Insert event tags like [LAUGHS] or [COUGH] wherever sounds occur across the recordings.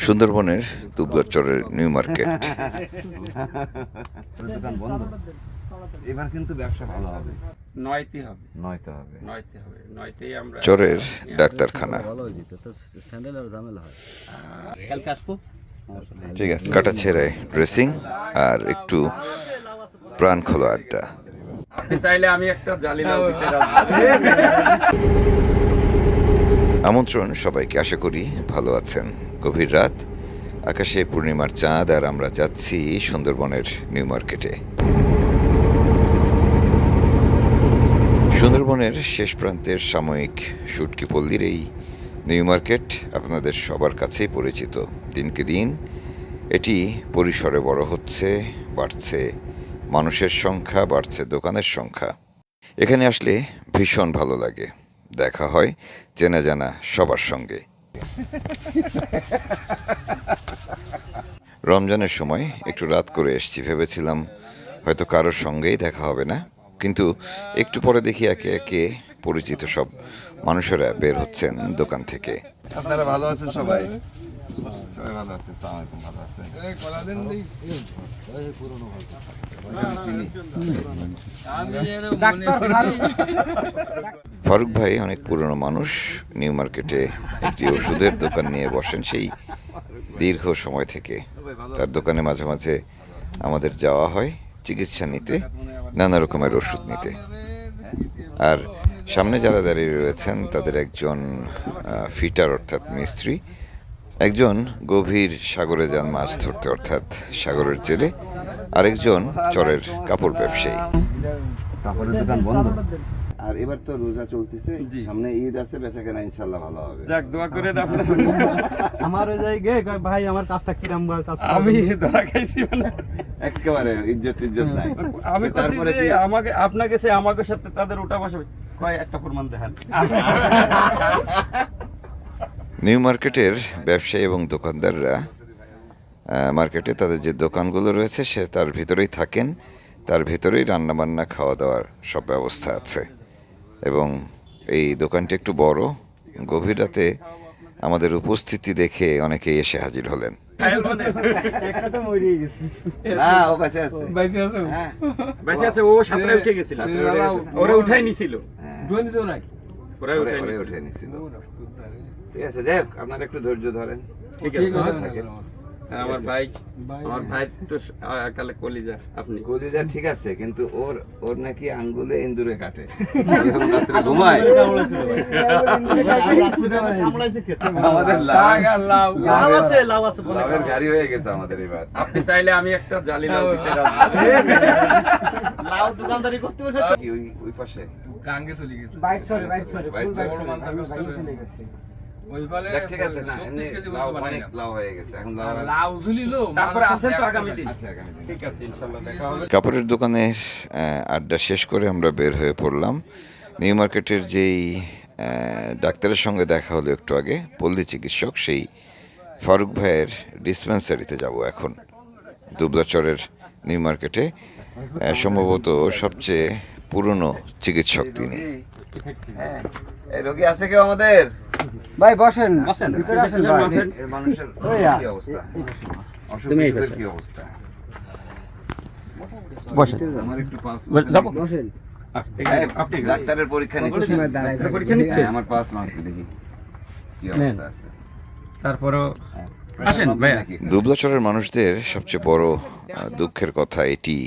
সুন্দরবনের দুবলাচরের new market. দোকান বন্ধ এবার কিন্তু ব্যবসা ভালো হবে। নয়তে হবে। নয়তো হবে। নয়তে হবে। নয়তেই আমরা চরের ডাক্তারখানা। ঠিক আছে কাটা ছেড়ে ড্রেসিং আর একটু প্রাণ খোলা আড্ডা। আপনি চাইলে আমি একটা জালি। [LAUGHS] আমন্ত্রণ সবাইকে, আশা করি ভালো আছেন। গভীর রাত, আকাশে পূর্ণিমার চাঁদ, আর আমরা যাচ্ছি সুন্দরবনের নিউ মার্কেটে। সুন্দরবনের শেষ প্রান্তের সাময়িক সুটকি পল্লীর এই নিউ মার্কেট আপনাদের সবার কাছেই পরিচিত। দিনকে দিন এটি পরিসরে বড় হচ্ছে, বাড়ছে মানুষের সংখ্যা, বাড়ছে দোকানের সংখ্যা। এখানে আসলে ভীষণ ভালো লাগে। দেখা হয় চেনা জানা সবার সঙ্গে। রমজানের সময় একটু রাত করে এসেছি ভেবেছিলাম হয়তো কারোর সঙ্গেই দেখা হবে না। কিন্তু একটু পরে দেখি একে একে পরিচিত সব মানুষেরা বের হচ্ছেন দোকান থেকে। আপনারা ভালো আছেন সবাই? সবাই ভালো আছেন আলাইকুম ভালো আছেন? আমি চিনি। ফারুক ভাই অনেক পুরনো মানুষ, নিউ মার্কেটে একটি ওষুধের দোকান নিয়ে বসেন সেই দীর্ঘ সময় থেকে। তার দোকানে মাঝে মাঝে আমাদের যাওয়া হয়, চিকিৎসা নিতে, নানা রকমের ওষুধ নিতে। আর সামনে যারা দাঁড়িয়ে রয়েছেন, তাদের একজন ফিটার অর্থাৎ মিস্ত্রি, একজন গভীর সাগরে যান মাছ ধরতে অর্থাৎ সাগরের জেলে, আরেকজন চরের কাপড় ব্যবসায়ী। কাপড়ের দোকান বন্ধ? আর এবার তো রোজা চলতেছে সামনে ঈদ আছে বেচা কেনা ইনশাল্লাহ ভালো হবে। যাক দোয়া করে [LAUGHS] আমার ওই জায়গায় ভাই আমার কাজটা কিরাম ভাই আমি ধরা খাইছি মানে। একেবারে ইজ্জত ইজ্জত নাই। আমি তারপরে আমাকে আপনাকে সে আমাকে সাথে তাদের ওটা বসে কয় একটা প্রমাণ দেখান। নিউ মার্কেটের ব্যবসায়ী এবং দোকানদাররা মার্কেটে তাদের যে দোকানগুলো রয়েছে সে তার ভিতরেই থাকেন। তার ভিতরেই রান্নাবান্না খাওয়া দাওয়ার সব ব্যবস্থা আছে। এবং এই দোকানটি একটু বড়। গভীর রাতে আমাদের উপস্থিতি দেখে অনেকেই এসে হাজির হলেন। হ্যাঁ। হ্যাঁ। ঠিক আছে যাই হোক আপনারা একটু ধৈর্য ধরেন। ঠিক আছে থাকেন। হ্যাঁ, আমার ভাই আমার ভাই তো কালে কলিজা। আপনি কলিজা ঠিক আছে কিন্তু ওর ওর নাকি আঙ্গুলে ইন্দুরে কাটে। [LAUGHS] যখন রাত্রে ঘুমায় আমাদের লাভ লাভ আছে লাভ আছে। বলে গাড়ি হয়ে গেছে আমাদের এবার। আপনি চাইলে আমি একটা জালি লাউ দিতে রাজি। দোকানদারি করতে বসে ওই ওই পাশে? বাইক সরে বাইক সরে ফুল বাইক সরে চলে গেছি। দেখ, ঠিক আছে না এমনি লাভ অনেক লাভ হয়ে গেছে এখন লাভ তারপরে আছেন তো আগামী দিন। আছে আগামী দিনে। ঠিক আছে ইনশাল্লাহ দেখা হবে। কাপড়ের দোকানের আড্ডা শেষ করে আমরা বের হয়ে পড়লাম। নিউ মার্কেটের যেই ডাক্তারের সঙ্গে দেখা হলো একটু আগে পল্লী চিকিৎসক সেই ফারুক ভাইয়ের ডিসপেন্সারিতে যাব এখন দুবলাচরের নিউ মার্কেটে সম্ভবত সবচেয়ে পুরনো চিকিৎসক তিনি। হ্যাঁ রোগী আছে কেউ আমাদের? ভাই বসেন। বসেন। ভিতরে আসেন ভাই। মানুষের কি অবস্থা? তুমি কি অবস্থা? বসেন। আমার একটু পাস যাব। বসেন। আপনি ডাক্তারের পরীক্ষা নিচ্ছে সময় পরীক্ষা নিচ্ছে? হ্যাঁ, আমার পাস মার্ক দেখি। কি অবস্থা আছে? তারপরও হ্যাঁ। দুবলাচরের মানুষদের সবচেয়ে বড় দুঃখের কথা এটি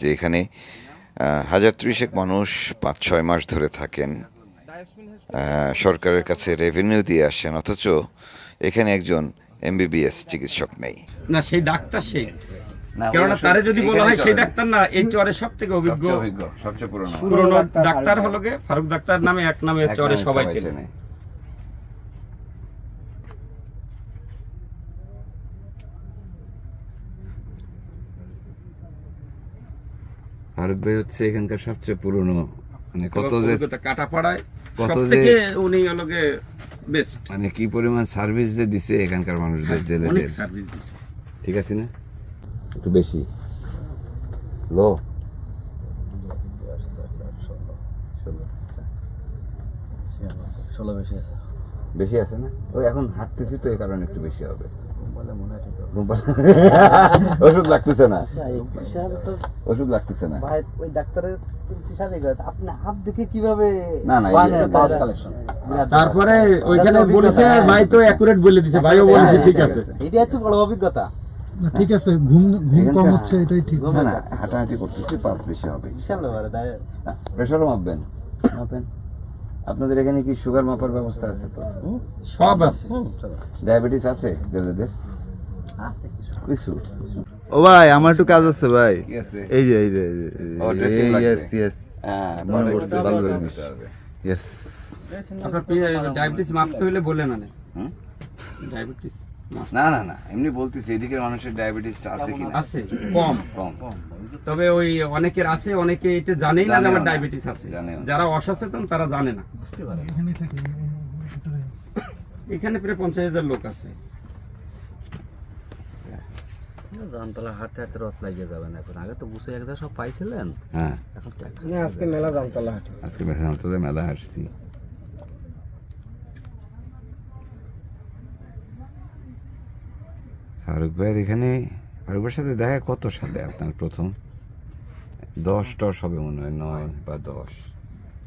যে এখানে হাজার ত্রিশেক মানুষ পাঁচ ছয় মাস ধরে থাকেন। সরকারের কাছে রেভিনিউ দিয়ে আসেন অথচ এখানে একজন এমবিবিএস চিকিৎসক নেই। না সেই ডাক্তার সেই কেননা তারে যদি বলা হয় সেই ডাক্তার না এই চরে সব থেকে অভিজ্ঞ। সবচেয়ে পুরনো। পুরনো ডাক্তার ডাক্তার ফারুক হলো গে ফারুক ডাক্তার নামে এক নামে চরে সবাই চেনে। চেনে। ফারুক ভাই হচ্ছে এখানকার সবচেয়ে পুরনো। মানে কত যে কাটা পড়ায় কত সব যে- উনি হলো বেস্ট মানে কি পরিমাণ সার্ভিস যে দিছে এখানকার মানুষদের অনেক সার্ভিস দিছে। ঠিক আছে না? একটু বেশি। লো। ষোলো। বেশি আছে। বেশি আছে না? ওই এখন হাঁটতেছি তো এই কারণে একটু বেশি হবে। [LAUGHS] ওষুধ লাগতেছে না। আচ্ছা ওষুধ লাগতেছে না। ভাই ওই ডাক্তারের আপনি হাত দেখে কীভাবে না, না, এই যে- বানেন? পালস কালেকশন তারপরে ওইখানে বলেছে ভাই তো অ্যাকুরেট বলে দিছে ভাইও বলেছে ঠিক আছে। এটা হচ্ছে বড় অভিজ্ঞতা। ঠিক আছে ঘুম ঘুম কম হচ্ছে এটাই ঠিক। না না হাঁটাহাঁটি করতেছি পাঁচ বেশি হবে। বিশাল প্রেশারও মাপবেন মাপেন। আপনাদের এখানে কি সুগার মাপার ব্যবস্থা আছে তো? সব আছে। ডায়াবেটিস আছে। জেলেদের কিছু। ও ভাই আমার একটু কাজ আছে ভাই। এই যে এই যে এই যে, এই ও, dressing যে লাগবে। ইয়েস ইয়েস মনে পড়ছে, ভালো dressing জিনিস। করতে হবে। ইয়েস আপনার ডায়াবেটিস মাপতে হলে বলে না ডায়াবেটিস না না না এমনি বলতেছি এদিকের মানুষের ডায়াবেটিসটা আছে কিনা? আছে কম। কম। তবে ওই অনেকের আছে অনেকে এটা জানেই না আমার ডায়াবেটিস আছে। যারা অসচেতন তারা জানে না। এখানে থেকে ভিতরে এখানে প্রায় পঞ্চাশ হাজার লোক আছে। জামতলা হাঁটতে হাঁটতে রথ লাগিয়ে যাবেন এখন। আগে তো বুঝে একদম সব পাইছিলেন। হ্যাঁ। এখন আজকে মেলা জামতলা হাটে। আজকে বেশান তোদের মেলা হাসছি ফারুক ভাইয়ের এখানে ফারুক ভাইয়ের সাথে দেখা কত সালে আপনার প্রথম? দশ টস হবে মনে হয় নয় বা দশ।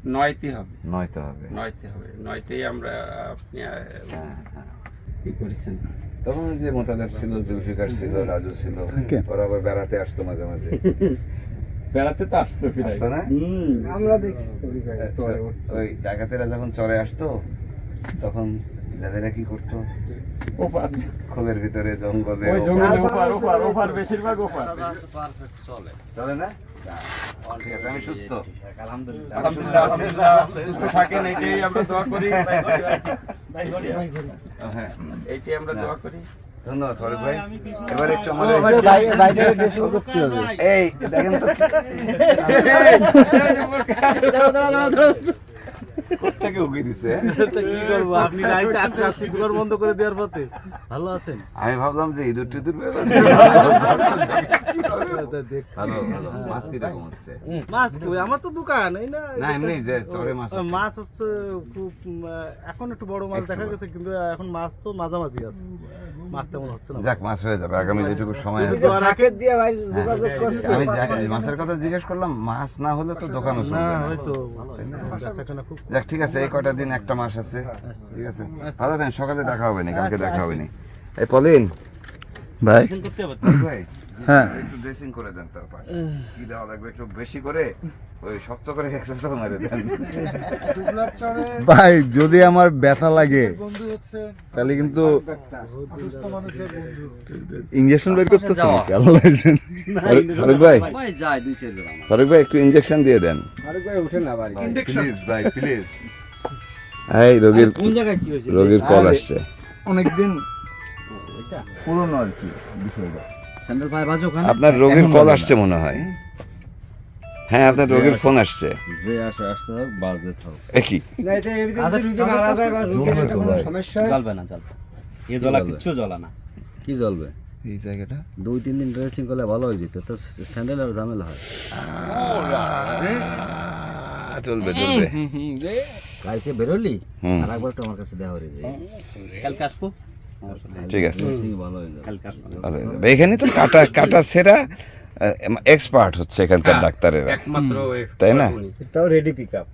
নয়তে হবে। নয় তো হবে। নয়তে হবে। নয়তেই আমরা আপনি করেছেন। তখন যে মোতাদার ছিল জুলফিকার ছিল রাজু ছিল ওরা আবার বেড়াতে আসতো মাঝে মাঝে। [LAUGHS] বেড়াতে তো আসতো আসতো না? আমরা দেখছি ওই ডাকাতেরা যখন চরে আসতো তখন যাদেরা কি করতো? ওপার। খোলের ভিতরে জঙ্গলে ওপার- ওপার ওপার ওপার বেশিরভাগ ওপার। চলে। না। ঠিক আছে, আমি সুস্থ আলহামদুলিল্লাহ আলহামদুলিল্লাহ সুস্থ থাকেন এটাই আমরা দোয়া করি হ্যাঁ এইটাই আমরা দোয়া করি ধন্যবাদ ভাই এবার একটু আমাদের এই দেখেন তো উকি দিছে? হ্যাঁ? কি করব? আপনি রাইতে আটটা ঘর বন্ধ করে দেওয়ার পথে। ভালো আছেন? আমি ভাবলাম যে ইঁদুর টিঁদুর। ভালো ভালো। মাছ কীরকম হচ্ছে? মাছ কই আমার তো দোকান এই না? না এমনি যে চরে মাছ মাছ হচ্ছে খুব এখন একটু বড় মাছ দেখা গেছে কিন্তু এখন মাছ তো মাঝামাঝি আছে। মাছ তেমন হচ্ছে না। যাক মাছ হয়ে যাবে। আগামী যেটুকু সময় আছে। দিয়ে ভাই হ্যাঁ, আমি মাছের কথা জিজ্ঞেস করলাম মাছ না হলে তো দোকানও না চলবে না। হয়তো যাক ঠিক আছে এই কয়টা দিন একটা মাস আছে। ঠিক আছে। ভালো থাকেন সকালে দেখা হবে না কালকে দেখা হবে না। এই পলিন। ভাই। ভাই হ্যাঁ। একটু ড্রেসিং করে দেন তারপর। কি দেওয়া লাগবে একটু বেশি করে? ওই শক্ত করে এক্সারসাইজ মেরে দেন। ভাই যদি আমার ব্যথা লাগে তাহলে কিন্তু ইঞ্জেকশন বের নাকি? আল্লাহ ফারুক ভাই। ভাই যায় দুই চার গ্রাম ফারুক ভাই একটু ইনজেকশন দিয়ে দেন। ভাই উঠে না বাড়ি। প্লিজ ভাই প্লিজ এই রোগীর কোন জায়গায় কি হয়েছে? রোগীর কল আসছে। অনেকদিন পুরনো আর কি বিষয়টা। স্যান্ডেল পায়ে বাজো ওখানে আপনার রোগীর কল আসছে মনে হয় হ্যাঁ আপনার রোগীর ফোন আসছে যে আসে আসতে হোক বাজতে থাক একই না এটা এমনিতে যদি রুগী মারা যায় বা রুগীর কোনো সমস্যা হয় জ্বলবে না জ্বলবে এ জ্বলা কিচ্ছু জ্বলা না কি জ্বলবে এই জায়গাটা দুই তিন দিন ড্রেসিং করলে ভালো হয়ে যেত তো স্যান্ডেল আর ঝামেলা হয় চলবে চলবে কালকে বেরোলি আর একবার একটু আমার কাছে দেওয়া হয়ে যায় কালকে আসব ঠিক আছে। হয়ে হয়ে। এখানে তো কাটা কাটা সেরা এক্সপার্ট হচ্ছে এখানকার ডাক্তারেরা। তাই না? তাও রেডি পিক আপ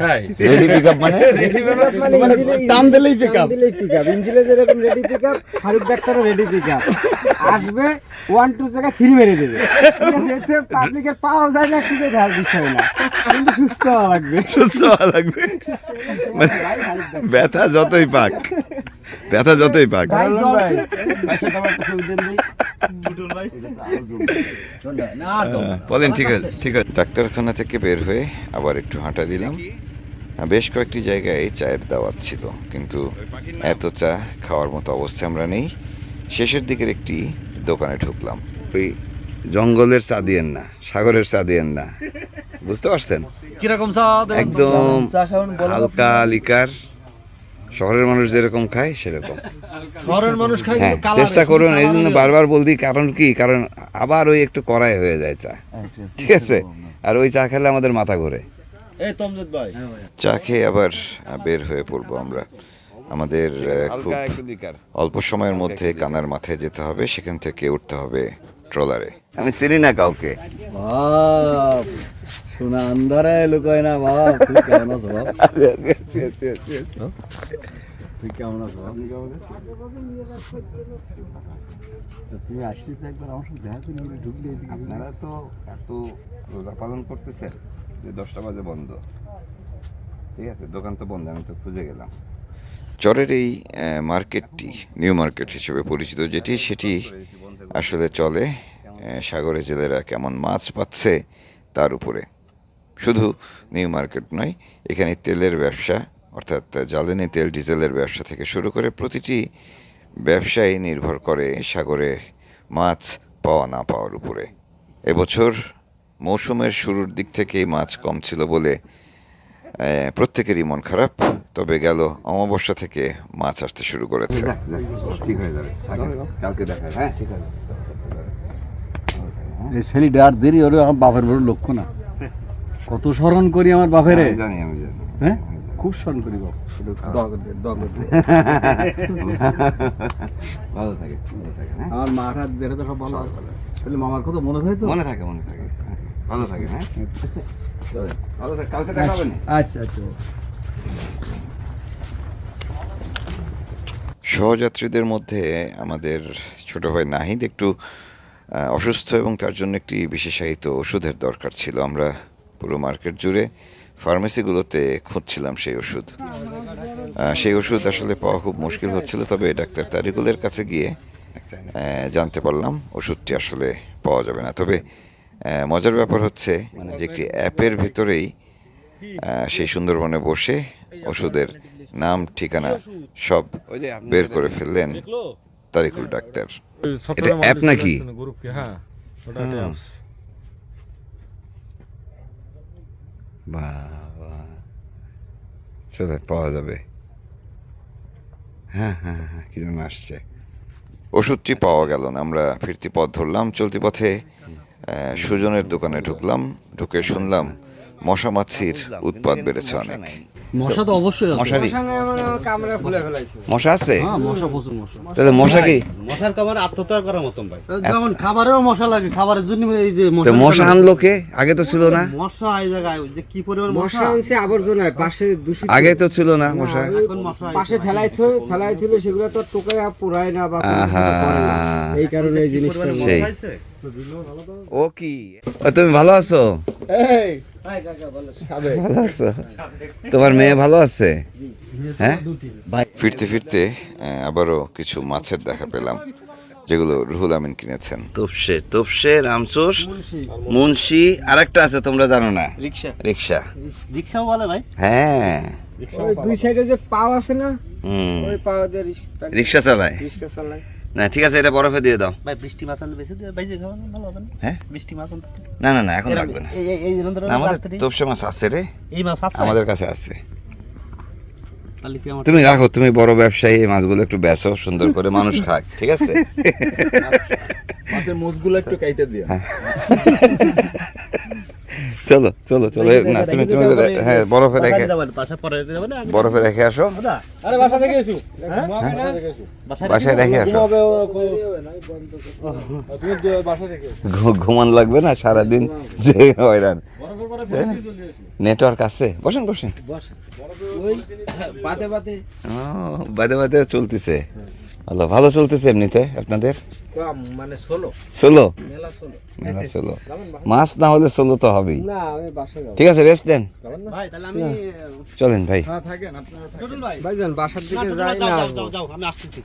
হ্যাঁ। রেডি পিক আপ মানে দাম দিলেই পিক আপ দিলেই পিক আপ ইঞ্জিনে যেরকম রেডি পিক আপ ফারুক ডাক্তারও রেডি পিক আপ আসবে ওয়ান টু জায়গায় থ্রি মেরে দেবে। এতে পাবলিকের পাওয়া যায় না কিছু দেওয়ার বিষয় না। কিন্তু সুস্থ হওয়া লাগবে। সুস্থ হওয়া লাগবে। মানে ব্যথা যতই পাক। ব্যথা যতই পাক। বলেন ঠিক আছে ঠিক আছে। ডাক্তারখানা থেকে বের হয়ে আবার একটু হাঁটা দিলাম। বেশ কয়েকটি জায়গায় চায়ের দাওয়াত ছিল কিন্তু এত চা খাওয়ার মতো অবস্থা আমরা নেই। শেষের দিকের একটি দোকানে ঢুকলাম। ওই জঙ্গলের চা দিয়েন না সাগরের চা দিয়েন না। বুঝতে পারছেন? কীরকম চা একদম হালকা লিকার। শহরের মানুষ যেরকম খায় সেরকম। শহরের মানুষ খায় হ্যাঁ চেষ্টা করুন এই জন্য বারবার বলছি কারণ কি? কারণ আবার ওই একটু কড়াই হয়ে যায় চা। ঠিক আছে? আর ওই চা খেলে আমাদের মাথা ঘোরে। এই তমজুদ ভাই। চা খেয়ে আবার বের হয়ে পড়ব আমরা। আমাদের খুব অল্প সময়ের মধ্যে কানার মাথায় যেতে হবে সেখান থেকে উঠতে হবে ট্রলারে। আমি চিনি না কাউকে। বাপ সোনা আন্ধারে লুকোয় না বাপ। তুই কেমন আছো বাপ? তুই কেমন আছো বাপ? তুমি আসলি তো একবার আমার সাথে দেখা করে ঢুকলে আপনারা তো এত রোজা পালন করতেছেন যে দশটা বাজে বন্ধ। ঠিক আছে দোকান তো বন্ধ আমি তো খুঁজে গেলাম। চরের এই মার্কেটটি নিউ মার্কেট হিসেবে পরিচিত যেটি সেটি আসলে চলে। সাগরে জেলেরা কেমন মাছ পাচ্ছে তার উপরে। শুধু নিউ মার্কেট নয়, এখানে তেলের ব্যবসা, অর্থাৎ জ্বালানি তেল, ডিজেলের ব্যবসা থেকে শুরু করে প্রতিটি ব্যবসায়ী নির্ভর করে সাগরে মাছ পাওয়া না পাওয়ার উপরে। এবছর মৌসুমের শুরুর দিক থেকেই মাছ কম ছিল বলে প্রত্যেকেরই মন খারাপ, তবে গেল অমাবস্যা থেকে মাছ আসতে শুরু করেছে। ঠিক হয়ে যাবে। কালকে দেখা হ্যাঁ? ঠিক আছে। এই ছেলেটা আর দেরি হলে আমার বাপের বড় লক্ষ্য না। কত স্মরণ করি আমার বাপেরে। জানি আমি জানি। হ্যাঁ? খুব স্মরণ করি বাপ। [LAUGHS] ভালো থাকে ভালো থাকে হ্যাঁ? আমার মাটা দেখে তো সব ভালো তাহলে মামার কথা মনে থাকে তো? মনে থাকে মনে থাকে। হ্যাঁ, ভালো থাকে হ্যাঁ? ভালো থাকে কালকে দেখা হবে না? আচ্ছা আচ্ছা। সহযাত্রীদের মধ্যে আমাদের ছোট ভাই নাহিদ একটু অসুস্থ এবং তার জন্য একটি বিশেষায়িত ওষুধের দরকার ছিল। আমরা পুরো মার্কেট জুড়ে ফার্মেসিগুলোতে খুঁজছিলাম সেই ওষুধ। সেই ওষুধ আসলে পাওয়া খুব মুশকিল হচ্ছিল, তবে ডাক্তার তারিকুলের কাছে গিয়ে জানতে পারলাম ওষুধটি আসলে পাওয়া যাবে না। তবে মজার ব্যাপার হচ্ছে যে একটি অ্যাপের ভিতরেই সেই সুন্দরবনে বসে ওষুধের নাম, ঠিকানা সব বের করে ফেললেন তারিকুল ডাক্তার। এটা অ্যাপ নাকি? বাবা চলে পাওয়া যাবে। হ্যাঁ হ্যাঁ হ্যাঁ কি যেন আসছে। ওষুধটি পাওয়া গেল না আমরা ফিরতি পথ ধরলাম চলতি পথে সুজনের দোকানে ঢুকলাম ঢুকে শুনলাম মশা মাছির উৎপাদ বেড়েছে অনেক। মশা তো অবশ্যই আছে। মশারি। কামড়া খুলে ফেলাইছে। মশা আছে? হ্যাঁ মশা প্রচুর মশা। তাহলে মশা কি? মশার কামার আত্মহত্যা করার মতন ভাই। যেমন খাবারেও মশা লাগে খাবারের জন্য এই যে তো মশা আনলো কে? আগে তো ছিল না। মশা এই জায়গায় যে কি পরিমাণ মশা? মশা আনছে আবর্জনায় পাশে দূষিত। আগে তো ছিল না মশা। পাশে ফেলাইছে ফেলাইছিল সেগুলো তো টোকায় পোড়ায় না বা। এই কারণে এই জিনিসটা ও কি? তুমি ভালো আছো? ভালো আছো? তোমার মেয়ে ভালো আছে? হ্যাঁ? ফিরতে ফিরতে আবারও কিছু মাছের দেখা পেলাম যেগুলো রুহুল আমিন কিনেছেন। তোপসে তোপসে রামচোষ মুন্সি। আরেকটা আছে তোমরা জানো না। রিক্সা। রিক্সা। রিক্সাও বলে ভাই। হ্যাঁ। দুই সাইডে যে পাও আছে না ওই পাও দিয়ে রিক্সা চালায়। রিক্সা চালায়। না ঠিক আছে এটা বরফে দিয়ে দাও। ভাই বৃষ্টি মাছ বেশি দিয়ে বাইজে খাওয়ানো ভালো হবে না? হ্যাঁ? বৃষ্টি মাছ আনতে না না না এখন লাগবে না। এই এই আমাদের তোপসে মাছ আছে রে। এই মাছ আছে? আমাদের কাছে আছে। তুমি রাখো তুমি বড় ব্যবসায়ী এই মাছগুলো একটু বেচো সুন্দর করে মানুষ খাক ঠিক আছে? মাছের মুখগুলো একটু কাইটে দিয়ে চলো চলো চলো না তুমি তুমি হ্যাঁ বরফে রেখে পাশে পরে যাবে না আগে বরফে রেখে আসো। এসো। হ্যাঁ? বাসায় রেখে আসো। ঘুমান লাগবে না সারাদিন যে হয়রান। নেটওয়ার্ক আছে। বসেন বসেন। বাদে বাদে। চলতেছে। ভালো ভালো চলতেছে এমনিতে আপনাদের? মানে ষোলো। মেলা ষোলো। মেলা মাছ না হলে চলো তো হবেই। না আমি বাসা যাব। ঠিক আছে রেস্ট দেন। ভাই তাহলে আমি চলেন ভাই। হ্যাঁ আপনারা থাকেন। টুটুল ভাই। ভাইজান বাসার না, দিকে টুটুল যাই ভাই, না যাও যাও যাও যাও আমি আসতেছি।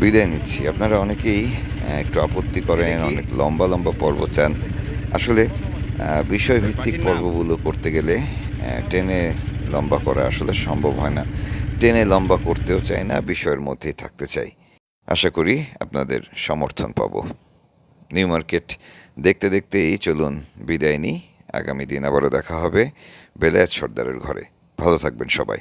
বিদায় নিচ্ছি। আপনারা অনেকেই একটু আপত্তি করেন অনেক লম্বা লম্বা পর্ব চান। আসলে বিষয়ভিত্তিক পর্বগুলো করতে গেলে টেনে লম্বা করা আসলে সম্ভব হয় না। টেনে লম্বা করতেও চাই না, বিষয়ের মধ্যেই থাকতে চাই। আশা করি আপনাদের সমর্থন পাব। নিউ মার্কেট দেখতে দেখতেই চলুন বিদায় নিই। আগামী দিন আবারও দেখা হবে বেলায়াত সর্দারের ঘরে। ভালো থাকবেন সবাই।